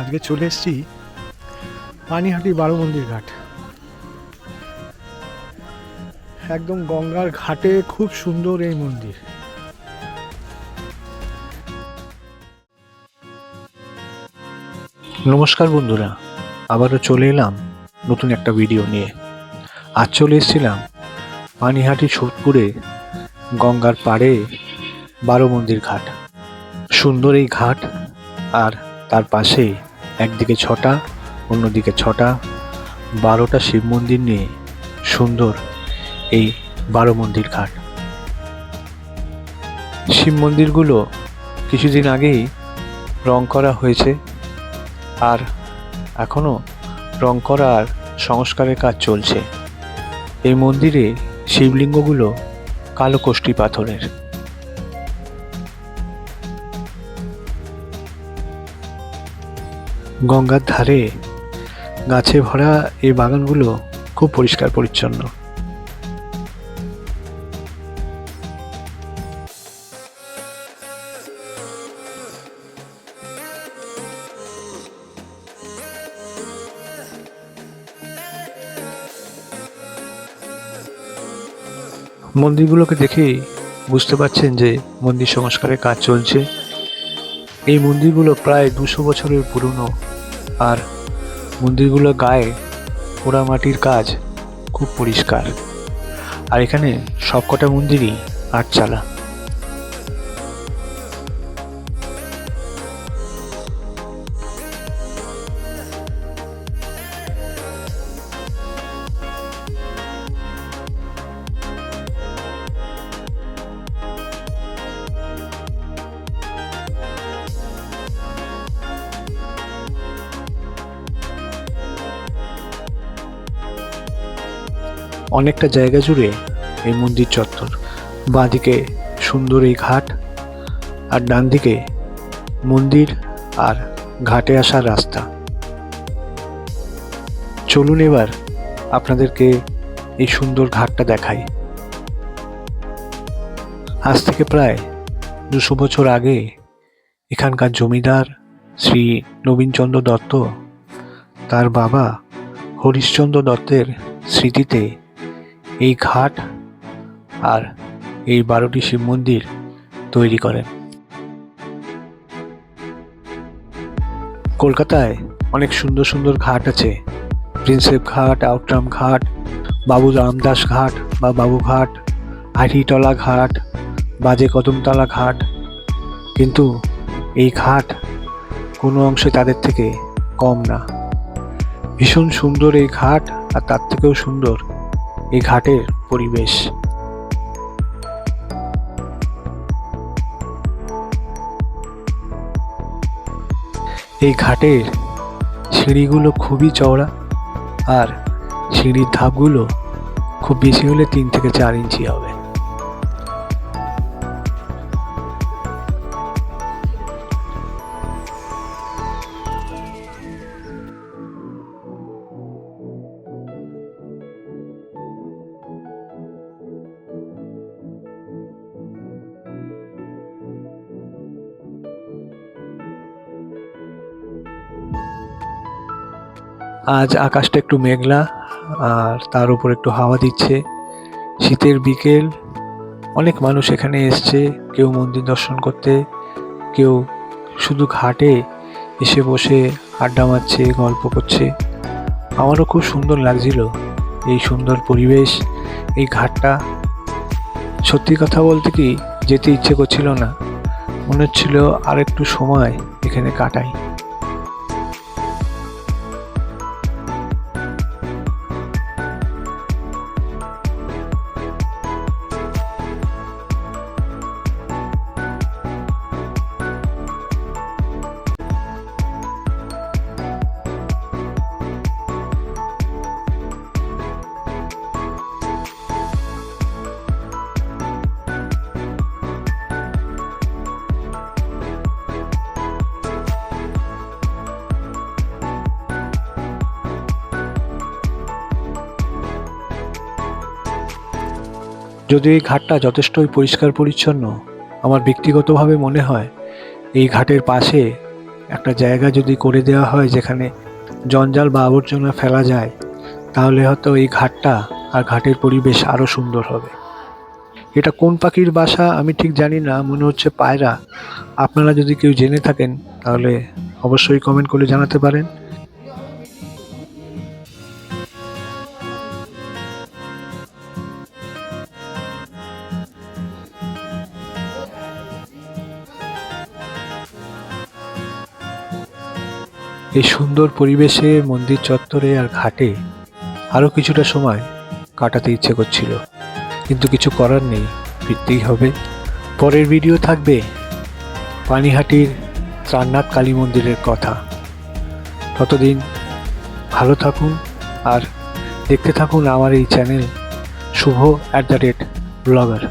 আজকে চলে এসেছি পানিহাটি বারো মন্দির ঘাট। একদম গঙ্গার ঘাটে খুব সুন্দর এই মন্দির। নমস্কার বন্ধুরা, আবারও চলে এলাম নতুন একটা ভিডিও নিয়ে। আজ চলে এসেছিলাম পানিহাটি সোদপুরে গঙ্গার পাড়ে বারো মন্দির ঘাট। সুন্দর এই ঘাট, আর তার পাশে একদিকে ছটা, অন্যদিকে ছটা, বারোটা শিব মন্দির নিয়ে সুন্দর এই বারো মন্দির ঘাট। শিব মন্দিরগুলো কিছুদিন আগেই রং করা হয়েছে, আর এখনও রং করার সংস্কারের কাজ চলছে। এই মন্দিরে শিবলিঙ্গগুলো কালো কোষ্টি পাথরের। গঙ্গার ধারে গাছে ভরা এই বাগানগুলো খুব পরিষ্কার পরিচ্ছন্ন। মন্দিরগুলোকে দেখেই বুঝতে পারছেন যে মন্দির সংস্কারের কাজ চলছে। এই মন্দিরগুলো প্রায় দুশো বছরের পুরনো। আর মন্দিরগুলো গায়ে পোড়ামাটির কাজ খুব পরিষ্কার। আর এখানে সবকটা মন্দিরই আটচালা। অনেকটা জায়গা জুড়ে এই মন্দির চত্বর। বাঁদিকে সুন্দর এই ঘাট আর ডান দিকে মন্দির আর ঘাটে আসার রাস্তা। চলুন এবার আপনাদেরকে এই সুন্দর ঘাটটা দেখাই। আজ থেকে প্রায় দুশো বছর আগে এখানকার জমিদার শ্রী নবীনচন্দ্র দত্ত তার বাবা হরিশ্চন্দ্র দত্তের স্মৃতিতে এই ঘাট আর এই বারোটি শিব মন্দির তৈরি করেন। কলকাতায় অনেক সুন্দর সুন্দর ঘাট আছে। প্রিন্সেপ ঘাট, আউটরাম ঘাট, বাবু রামদাস ঘাট বা বাবুঘাট আড়িটলা ঘাট, বাজে কদমতলা ঘাট। কিন্তু এই ঘাট কোনো অংশে তাদের থেকে কম না। ভীষণ সুন্দর এই ঘাট আর তার থেকেও সুন্দর এই ঘাটের পরিবেশ। এই ঘাটের সিঁড়িগুলো খুবই চওড়া আর সিঁড়ির ধাপগুলো খুব বেশি হলে তিন থেকে চার ইঞ্চি হবে। আজ আকাশটা একটু মেঘলা, আর তার উপর একটু হাওয়া দিচ্ছে। শীতের বিকেল, অনেক মানুষ এখানে এসছে, কেউ মন্দির দর্শন করতে, কেউ শুধু ঘাটে এসে বসে আড্ডা মারছে, গল্প করছে। আমারও খুব সুন্দর লাগছিল এই সুন্দর পরিবেশ, এই ঘাটটা। সত্যি কথা বলতে কি, যেতে ইচ্ছে করছিল না। মনে হচ্ছিল আর একটু সময় এখানে কাটাই। যদিও এই ঘাটটা যথেষ্টই পরিষ্কার পরিচ্ছন্ন, আমার ব্যক্তিগতভাবে মনে হয় এই ঘাটের পাশে একটা জায়গা যদি করে দেওয়া হয় যেখানে জঞ্জাল বা আবর্জনা ফেলা যায়, তাহলে হয়তো এই ঘাটটা আর ঘাটের পরিবেশ আরও সুন্দর হবে। এটা কোন পাখির বাসা আমি ঠিক জানি না, মনে হচ্ছে পায়রা। আপনারা যদি কেউ জেনে থাকেন, তাহলে অবশ্যই কমেন্ট করে জানাতে পারেন। এই সুন্দর পরিবেশে, মন্দির চত্বরে আর ঘাটে আরও কিছুটা সময় কাটাতে ইচ্ছে করছিল। কিন্তু কিছু করার নেই, ফিরতেই হবে। পরের ভিডিও থাকবে পানিহাটির ত্রাণনাথ কালী মন্দিরের কথা। ততদিন ভালো থাকুন আর দেখতে থাকুন আমার এই channel Shubho at the rate blogger